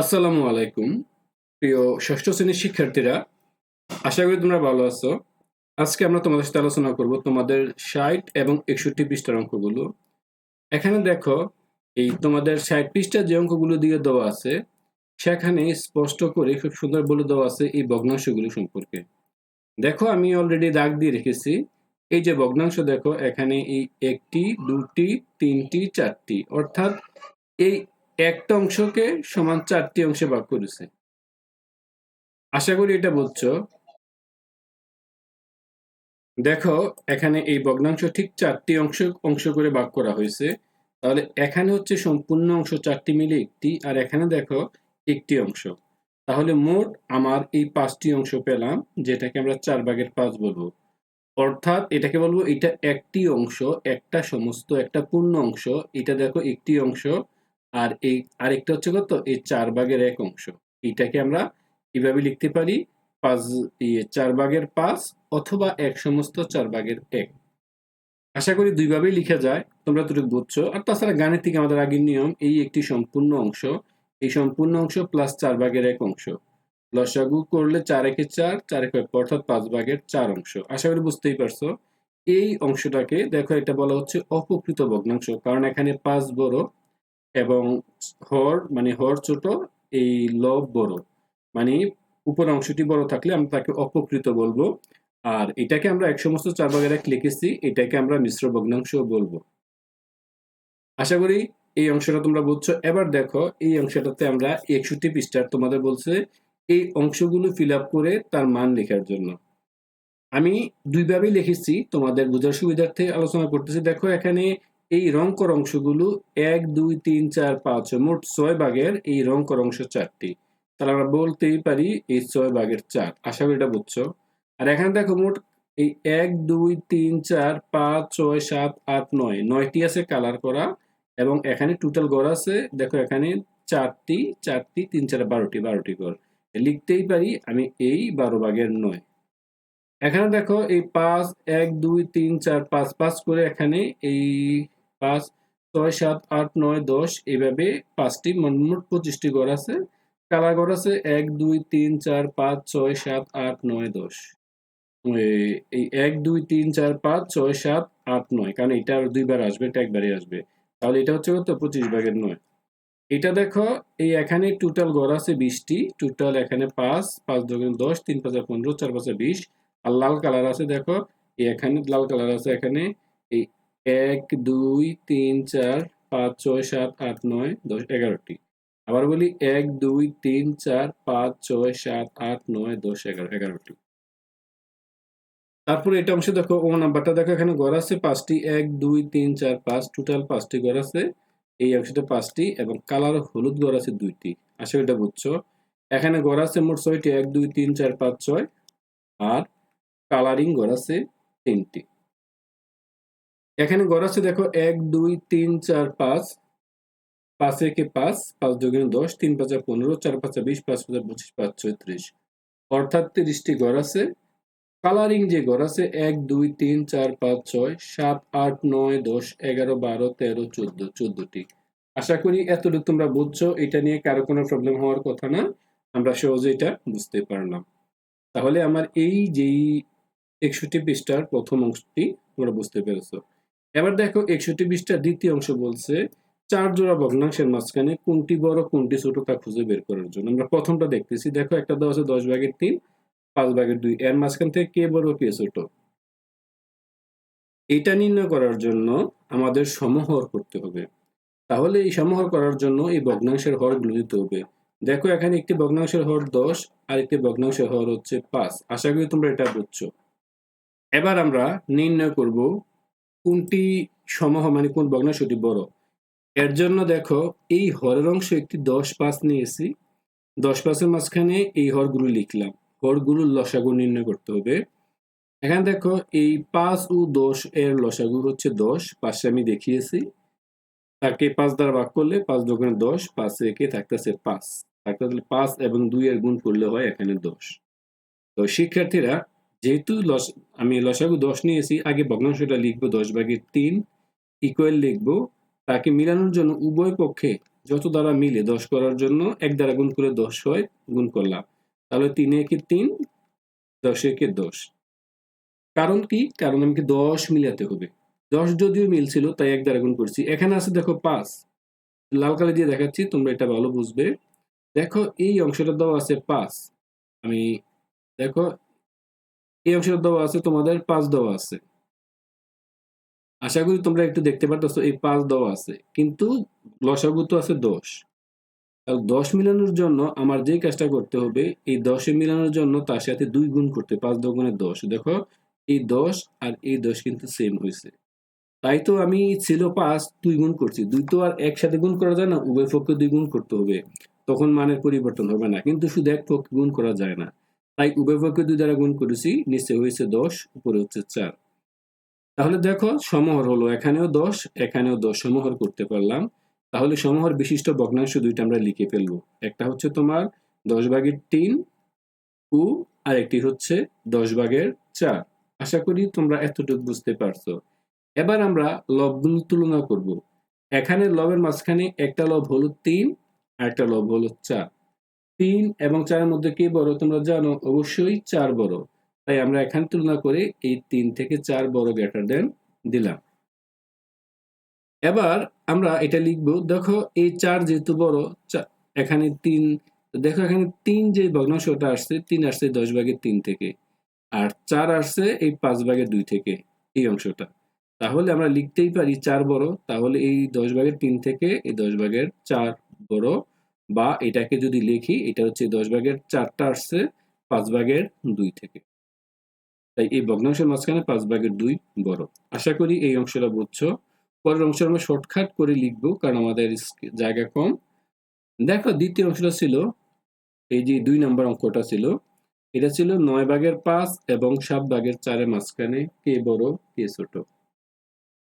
আসসালামু আলাইকুম, প্রিয় ষষ্ঠ শ্রেণির শিক্ষার্থীরা। আশা করি তোমরা ভালো আছো। আজকে আমরা তোমাদের সাথে আলোচনা করব তোমাদের ষাট এবং একষট্টি পৃষ্ঠার অঙ্কগুলো। এখানে দেখো, এই তোমাদের ষাট পৃষ্ঠার যে অঙ্কগুলো দিয়ে দেওয়া আছে, সেখানে স্পষ্ট করে খুব সুন্দর বলে দেওয়া আছে এই ভগ্নাংশগুলো সম্পর্কে। দেখো, আমি অলরেডি দাগ দিয়ে রেখেছি। এই যে ভগ্নাংশ দেখো, এখানে এই একটি, দুটি, তিনটি, চারটি। অর্থাৎ এই একটা অংশকে সমান চারটি অংশে ভাগ করেছে। আশা করি এটা বুঝছ। দেখো, এখানে এই ভগ্নাংশ ঠিক চারটি অংশ অংশ করে ভাগ করা হয়েছে। তাহলে এখানে হচ্ছে সম্পূর্ণ অংশ চারটি মিলে একটি, আর এখানে দেখো একটি অংশ। তাহলে মোট আমার এই পাঁচটি অংশ পেলাম, যেটাকে আমরা চার ভাগের পাঁচ বলব। অর্থাৎ এটাকে বলব এটা একটি অংশ, একটা সমস্ত, একটা পূর্ণ অংশ। এটা দেখো একটি অংশ। আর এই আরেকটা হচ্ছে কত? এই চার ভাগের এক অংশ। এটাকে আমরা কীভাবে লিখতে পারি? পাঁচ চার ভাগের পাঁচ অথবা এক সমস্ত চার ভাগের এক। আশা করি দুইভাবেই লিখা যায়। তোমরা দুটো বুঝছ। আর তাছাড়া গাণিতিক আমাদের আগের নিয়ম, এই একটি সম্পূর্ণ অংশ, এই সম্পূর্ণ অংশ প্লাস চার ভাগের এক অংশ। লসাগু করলে চার একে চার চার একে অর্থাৎ পাঁচ ভাগের চার অংশ। আশা করি বুঝতেই পারছ। এই অংশটাকে, দেখো এটা বলা হচ্ছে অপকৃত ভগ্নাংশ। কারণ এখানে পাঁচ বড় এবং হর মানে হর ছোট, এই লব বড়। মানে উপর অংশটি বড় থাকলে আমরা তাকে অপকৃত বলব। আর এটাকে আমরা এক সমস্ত চার ভাগের এক লিখেছি, এটাকে আমরা মিশ্র ভগ্নাংশ বলব। আশা করি এই অংশটা তোমরা বুঝছ। এবার দেখো, এই অংশটাতে আমরা একষট্টি পৃষ্ঠার তোমাদের বলছে, এই অংশগুলো ফিল আপ করে তার মান লেখার জন্য। আমি দুইভাবেই লিখেছি, তোমাদের বোঝার সুবিধার্থে আলোচনা করতেছি। দেখো, এখানে এই রংকর অংশগুলো এক, দুই, তিন, চার, পাঁচ মোট ছয় ভাগের এই রংকর অংশ চারটি। তাহলে আমরা বলতেই পারি এই ছয় ভাগের চার। আশা করি এটা বুঝছ? আর এখানে দেখো মোট এই এক, দুই, তিন, চার, পাঁচ, ছয়, সাত, আট, নয়। নয়টি আছে কালার করা এবং এখানে টোটাল ঘর আছে। দেখো এখানে চারটি চারটি, তিন, চার বারোটি বারোটি ঘর লিখতেই পারি আমি এই বারো ভাগের নয়। এখানে দেখো এই পাঁচ, এক, দুই, তিন, চার, পাঁচ পাঁচ করে এখানে এই পাঁচ, ছয়, সাত, আট, নয়, দশ এইভাবে পাঁচটি মোট পঁচিশটি ঘর আছে। কালা ঘর আছে এক, দুই, তিন, চার, পাঁচ, ছয়, সাত, আট, নয়, দশ। এই এক, দুই, তিন, চার, পাঁচ, ছয়, সাত, আট, নয়, কারণ এটা দুইবার আসবে, এটা একবারই আসবে। তাহলে এটা হচ্ছে কত? পঁচিশ ভাগের নয়। এটা দেখো, এই এখানে টোটাল ঘর আছে বিশটি। টোটাল এখানে পাঁচ পাঁচ দোকান দশ, তিন পাঁচা পনেরো, চার পাঁচা বিশ। আর লাল কালার আছে দেখো এখানে লাল কালার আছে এখানে এক, দুই, তিন, চার, পাঁচ, ছয়, সাত, আট, নয়, দশ, এগারোটি। আবার বলি এক, দুই, তিন, চার, পাঁচ, ছয়, সাত, আট, নয়, দশ, এগারো, এগারোটি। তারপরে এটা অংশ দেখো, ও নাম্বারটা দেখো, এখানে ঘর আছে পাঁচটি। এক, দুই, তিন, চার, পাঁচ, টোটাল পাঁচটি ঘর আছে। এই অংশটা পাঁচটি এবং কালার হলুদ ঘর আছে দুইটি। আশা এটা বুঝছ। এখানে ঘর আছে মোট ছয়টি। এক, দুই, তিন, চার, পাঁচ, ছয় আর কালারিং ঘর আছে তিনটি। এখানে গড় আছে দেখো এক, দুই, তিন, চার, পাঁচ। পাঁচ একে পাঁচ পাঁচ দুগুণে দশ, তিন পাঁচা পনেরো, চার পাঁচা বিশ, পাঁচ পাঁচা পঁচিশ, পাঁচ ছয় ত্রিশ। অর্থাৎ তিরিশটি গড় আছে। কালারিং যে ঘর আছে, এক, দুই, তিন, চার, পাঁচ, ছয়, সাত, আট, নয়, দশ, এগারো, বারো, তেরো, চোদ্দ, চোদ্দটি। আশা করি এতটুকু তোমরা বুঝছ, এটা নিয়ে কারও কোনো প্রবলেম হওয়ার কথা না। আমরা সহজে এটা বুঝতে পারলাম। তাহলে আমার এই যেই একষট্টি পৃষ্ঠার প্রথম অংশটি তোমরা বুঝতে পেরেছ। এবার দেখো একষট্টি পৃষ্ঠার দ্বিতীয় অংশ বলছে, চার জোড়া ভগ্নাংশের মাঝখানে কোনটি বড়, কোনটি ছোট তা খুঁজে বের করার জন্য। আমরা প্রথমটা দেখতেছি, দেখো একটা দেওয়া আছে দশ ভাগের তিন, পাঁচ ভাগের দুই, এর মাঝখান থেকে কে বড়, কে ছোট? এটা নির্ণয় করার জন্য আমাদের সমহর করতে হবে। তাহলে এই সমহর করার জন্য এই ভগ্নাংশের হরগুলো দিতে হবে। দেখো এখানে একটি ভগ্নাংশের হর দশ, আর একটি ভগ্নাংশের হর হচ্ছে পাঁচ। আশা করি তোমরা এটা বুঝছ। এবার আমরা নির্ণয় করব কোনটি সমহ মানে কোন ভগ্নাংশটি বড়? এর জন্য দেখো, এই হরের অংশ একটি দশ পাঁচ নিয়েছি। দশ পাঁচের মাঝখানে এই হরগুলো লিখলাম। হরগুলোর লসাগু নির্ণয় করতে হবে। এখানে দেখো, এই পাঁচ ও দশ এর লসাগু হচ্ছে দশ পাশে আমি দেখিয়েছি। তাকে পাঁচ দ্বারা ভাগ করলে পাঁচ দোকানে দশ, পাঁচ একে থাকতেছে পাঁচ। থাকতে পাঁচ এবং দুই এর গুণ করলে হয় এখানে দশ। তো শিক্ষার্থীরা যেহেতু লস, আমি লসাগু দশ নিয়েছি, আগে ভগ্নাংশটা লিখব দশ ভাগের তিন ইকুয়াল লিখব, তাকে মিলানোর জন্য উভয় পক্ষে যত দ্বারা মিলে দশ করার জন্য এক দ্বারা গুণ করে দশ হয়, গুণ করলাম। তাহলে তিনে একে তিন, দশ একে দশ। কারণ কি? কারণ আমাকে দশ মিলাতে হবে। দশ যদিও মিলছিল, তাই এক দ্বারা গুণ করছি। এখানে আছে দেখো পাঁচ। লাল কালি দিয়ে দেখাচ্ছি, তোমরা এটা ভালো বুঝবে। দেখো এই অংশটা দেওয়া আছে পাঁচ। আমি দেখো এই অংশটা দেওয়া আছে, তোমাদের পাঁচ দেওয়া আছে। আশা করি তোমরা একটু দেখতে পারতেছো, এই পাঁচ দেওয়া আছে। কিন্তু লসাগু তো আছে দশ। দশ মিলানোর জন্য আমার যে কাজটা করতে হবে, এই দশে মিলানোর জন্য তার সাথে দুই গুণ করতে পাঁচ দগুণে দশ। দেখো, এই দশ আর এই দশ কিন্তু সেম হয়েছে। তাই তো আমি ছিল পাঁচ, দুই গুণ করছি। দুই তো আর একসাথে গুণ করা যায় না, উভয় পক্ষে দুই গুণ করতে হবে। তখন মানের পরিবর্তন হবে না। কিন্তু শুধু এক পক্ষে গুণ করা যায় না। তাই উভয় পক্ষে দুই দ্বারা গুণ করেছি নিচে হয়েছে দশ, উপরে হচ্ছে চার। তাহলে দেখো, সমহর হলো এখানেও দশ এখানেও দশ, সমহর করতে পারলাম। তাহলে সমহর বিশিষ্ট ভগ্নাংশ দুইটা আমরা লিখে ফেলব। একটা হচ্ছে তোমার দশ ভাগের তিন, উ আর একটি হচ্ছে দশ ভাগের চার। আশা করি তোমরা এতটুকু বুঝতে পারছ। এবার আমরা লবগুলো তুলনা করব। এখানে লবের মাঝখানে একটা লব হলো তিন আর একটা লব হলো চার। তিন এবং চারের মধ্যে কে বড়? তোমরা জানো, অবশ্যই চার বড়। তাই আমরা এখানে তুলনা করে এই তিন থেকে চার বড় গ্রেটার দেন দিলাম। এবার আমরা এটা লিখব, দেখো এই চার যেহেতু বড় এখানে তিন, দেখো এখানে তিন যে ভগ্নাংশটা আসছে, তিন আসছে দশ ভাগের তিন থেকে, আর চার আসছে এই পাঁচ ভাগের দুই থেকে, এই অংশটা। তাহলে আমরা লিখতেই পারি চার বড়, তাহলে এই দশ ভাগের তিন থেকে এই দশ ভাগের চার বড় বা এটাকে যদি লিখি, এটা হচ্ছে দশ ভাগের চারটা আসছে, পাঁচ ভাগের দুই থেকে। তাই এই ভগ্নাংশের মাঝখানে পাঁচ ভাগের দুই বড়। আশা করি এই অংশটা বুঝছ। পরের অংশ আমরা শর্টকাট করে লিখব, কারণ আমাদের জায়গা কম। দেখো, দ্বিতীয় অংশটা ছিল, এই যে দুই নম্বর অঙ্কটা ছিল, এটা ছিল নয় ভাগের পাঁচ এবং সাত ভাগের চারের মাঝখানে কে বড়, কে ছোট।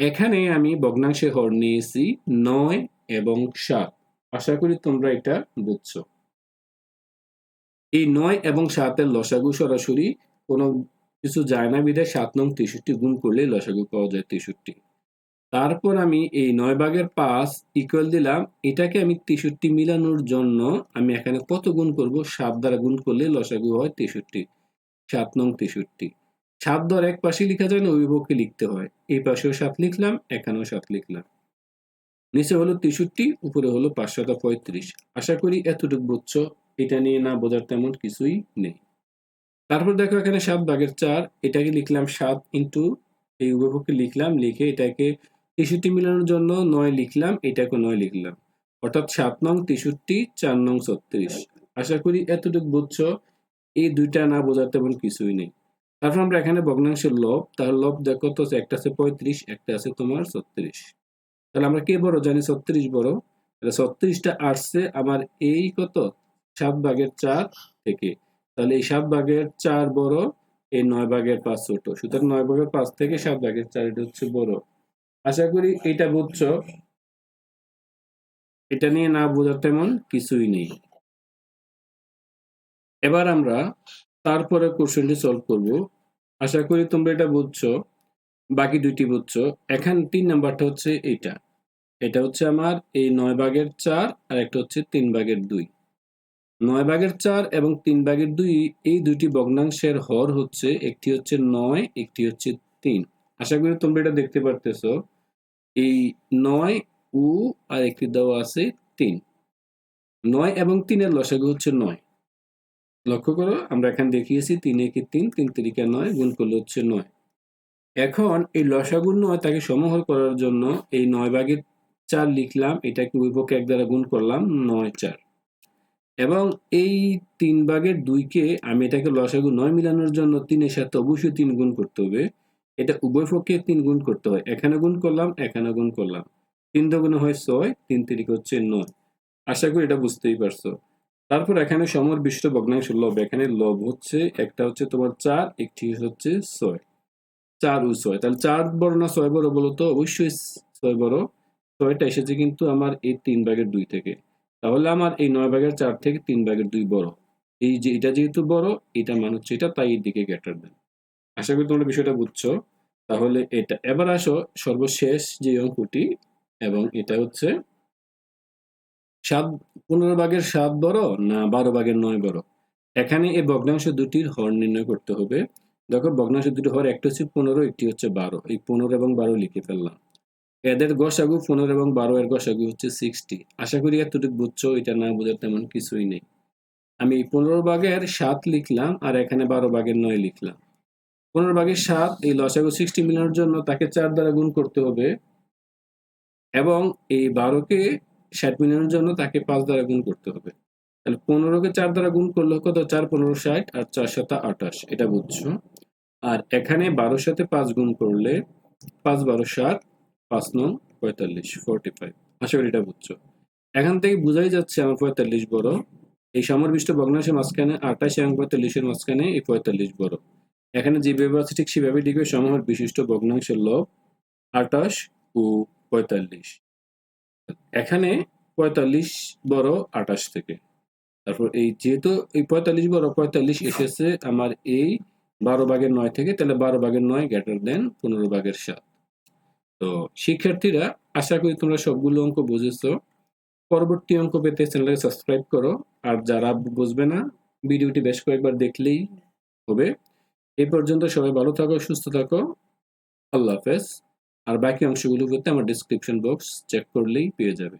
এখানে আমি ভগ্নাংশে হর নিয়েছি নয় এবং সাত। আশা করি তোমরা এটা বুঝছ। এই নয় এবং সাতের লসাগু সরাসরি কোনো কিছু যায় না, বিধায় সাত নং তেষট্টি গুণ করলে লসাগু পাওয়া যায় তেষট্টি। তারপর আমি এই নয় ভাগের পাঁচ ইকুয়াল দিলাম, এটাকে আমি তেষট্টি মিলানোর জন্য আমি এখানে কত গুণ করব? সাত দ্বারা গুণ করলে লসাগু হয় তেষট্টি, সাত নং তেষট্টি। সাত দর এক পাশে লেখা যায় না অভিভাবককে লিখতে হয়। এই পাশেও সাত লিখলাম, এখানেও সাত লিখলাম। নিচে হলো তেষট্টি, উপরে হলো পাঁচশত পঁয়ত্রিশ। আশা করি এতটুকু বুঝছ, এটা নিয়ে না বোঝার তেমন কিছুই নেই। তারপর দেখো এখানে সাত ভাগের চার, এটাকে লিখলাম সাত ইন্টু, এই উভয়পক্ষে লিখলাম, লিখে এটাকে তেষট্টি মিলানোর জন্য নয় লিখলাম এটাকে নয় লিখলাম। অর্থাৎ সাত নং তেষট্টি, চার নং ছত্রিশ। আশা করি এতটুকু বুঝছ, এই দুইটা না বোঝার তেমন কিছুই নেই। তারপর আমরা এখানে ভগ্নাংশের লব, তার লব দেখো তো একটা আছে পঁয়ত্রিশ, একটা আছে তোমার ছত্রিশ। তাহলে আমরা কে বড়? জানি ছত্রিশ বড়। তাহলে ছত্রিশটা আসছে আমার এই কত? সাত ভাগের চার থেকে। তাহলে এই সাত ভাগের চার বড়, এই নয় ভাগের পাঁচ ছোট। সুতরাং নয় ভাগের পাঁচ থেকে সাত ভাগের চার, এটা হচ্ছে বড়। আশা করি এটা বুঝছ? এটা নিয়ে না বোঝার তেমন কিছুই নেই। এবার আমরা তারপরে কোশ্চেনটি সলভ করব। আশা করি তোমরা এটা বুঝছ। বাকি দুইটি বুঝছ এখান তিন নাম্বারটা হচ্ছে এইটা। এটা হচ্ছে আমার এই নয় ভাগের চার আর একটা হচ্ছে তিন ভাগের দুই। নয় ভাগের চার এবং তিন ভাগের দুই, এই দুইটি ভগ্নাংশের হর হচ্ছে একটি হচ্ছে নয়, একটি হচ্ছে তিন। আশা করি তোমরা এটা দেখতে পারতেছ। এই নয়, উ আর একটি দেওয়া আছে তিন। নয় এবং তিনের লসাগু হচ্ছে নয়। লক্ষ্য করো, আমরা এখানে দেখিয়েছি তিন একে তিন তিন তিরিকা নয় গুণ করলে হচ্ছে নয়। এখন এই লসাগুণ নয় তাকে সমহর করার জন্য এই নয় ভাগের চার লিখলাম এটাকে উইপক্ষে এক দ্বারা গুণ করলাম, নয় চার। এবং এই তিন ভাগের দুইকে আমি এটাকে লসাগু নয় মিলানোর জন্য তিনের সাথে অবশ্যই তিন গুণ করতে হবে। এটা উভয় পক্ষে তিন গুণ করতে হয়। এখানে গুণ করলাম, এখানে গুণ করলাম। তিন গুণ হয় ছয়, তিন তিরিক হচ্ছে নয়। আশা করি এটা বুঝতেই পারছ। তারপর এখানে সমর বিশিষ্ট ভগ্নাংশ, লব। এখানে লব হচ্ছে, একটা হচ্ছে তোমার চার, একটি হচ্ছে ছয়। চার ও ছয়। তাহলে চার বড় না ছয় বড় বলো তো? অবশ্যই ছয় বড়। ছয়টা এসেছে কিন্তু আমার এই তিন ভাগের দুই থেকে। তাহলে আমার এই নয় ভাগের চার থেকে তিন ভাগের দুই বড়। এই যে এটা যেহেতু বড়, এটা মান হচ্ছে এটা, তাই এর দিকে গ্যাটার দেন। আশা করি তোমরা বিষয়টা বুঝছ। তাহলে এটা, এবার আসো সর্বশেষ যে অঙ্কটি, এবং এটা হচ্ছে সাত, পনেরো ভাগের সাত বড় না বারো ভাগের নয় বড়? এখানে এই ভগ্নাংশ দুটির হর নির্ণয় করতে হবে। দেখো ভগ্নাংশ দুটো হওয়ার, একটা হচ্ছে পনেরো, একটি হচ্ছে বারো। এই পনেরো এবং বারো লিখে ফেললাম। এদের গসাগু পনেরো এবং বারো এর গসাগু হচ্ছে সিক্সটি আশা করি এতটুকু বুঝছ, এটা না বোঝার তেমন কিছুই নেই। আমি পনেরো ভাগের সাত লিখলাম আর এখানে বারো ভাগের নয় লিখলাম। পনেরো ভাগের সাত, এই লসাগু সিক্সটি মিলানোর জন্য তাকে চার দ্বারা গুণ করতে হবে এবং এই বারোকে ষাট মিলানোর জন্য তাকে পাঁচ দ্বারা গুণ করতে হবে। তাহলে পনেরোকে চার দ্বারা গুণ করলে কত? চার, পনেরো, ষাট আর চার সাথে আঠাশ, এটা বুঝছ? আর এখানে বারো সাথে পাঁচ গুণ করলে পাঁচ, বারো ষাট পাঁচ, নং, পঁয়তাল্লিশ ফোরটি ফাইভ আশা করি এটা বুঝছ। এখান থেকে বোঝাই যাচ্ছে আমার পঁয়তাল্লিশ বড়। এই সমরবিষ্ট ভগ্নাংশের মাঝখানে আঠাশ এবং পঁয়তাল্লিশের মাঝখানে এই পঁয়তাল্লিশ বড়। এখানে যেভাবে আছে ঠিক সেভাবে লিখবে সমহর বিশিষ্ট ভগ্নাংশের লব আঠাশ ও পঁয়তাল্লিশ। এখানে পঁয়তাল্লিশ বড় আঠাশ থেকে। তারপর এই যেহেতু এই পঁয়তাল্লিশ বড় পঁয়তাল্লিশ এসেছে আমার এই বারো ভাগের নয় থেকে, তাহলে বারো ভাগের নয় গ্রেটার দেন পনেরো ভাগের সাত। তো শিক্ষার্থীরা, আশা করি তোমরা সবগুলো অঙ্ক বুঝেছ। পরবর্তী অঙ্ক পেতে চ্যানেলকে সাবস্ক্রাইব করো। আর যারা বুঝবে না, ভিডিওটি বেশ কয়েকবার দেখলেই হবে। এই পর্যন্ত সবাই ভালো থাকো, সুস্থ থাকো। আল্লাহ হাফেজ। আর বাকি অংশগুলো করতে আমার ডিসক্রিপশন বক্স চেক করলেই পেয়ে যাবে।